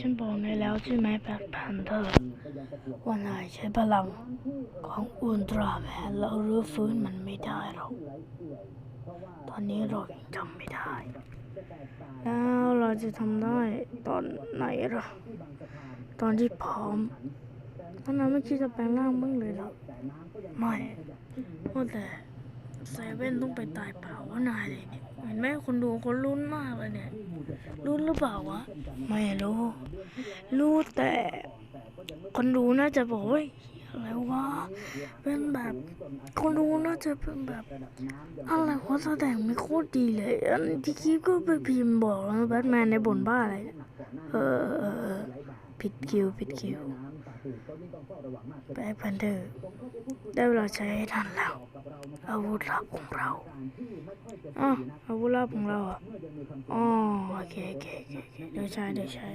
ฉันบอกนายแล้วใช่ไหมแบล็คแพนเทอร์ว่านายใช้พลังของอุลตร้าแมนแล้วรื้อฟื้นมันไม่ได้หรอก ตอนนี้เรายังทำไม่ได้ แล้วเราจะทำได้ตอนไหนล่ะตอนที่พร้อมตอนนั้นไม่คิดจะแปลงร่างบ้างเลยหรอ ไม่ว่าแต่เซเว่นต้องไปตายเปล่าวะนายเลยเนี่ยเห็นไหมคนดูคนลุ้นมากเลยเนี่ย ลุ้นหรือเปล่าวะ ไม่รู้ รู้แต่คนดูน่าจะบอกว่าอะไรวะ เป็นแบบคนดูน่าจะเป็นแบบอะไรวะแสดงไม่โคตรดีเลยอันที่คลิปก็ไปพิมพ์บอกแล้วแบทแมนในบ่นบ้าอะไรเนี่ยเออเออเออเออผิดคิวผิดคิว แบล็คแพนเดอร์ได้เวลาใช้ทันแล้ว อาวุธลับของเราอ๋ออาวุธลับของเราอะอ๋อโอเคโอเคโอเคเดี๋ยวใช้เดี๋ยวใช้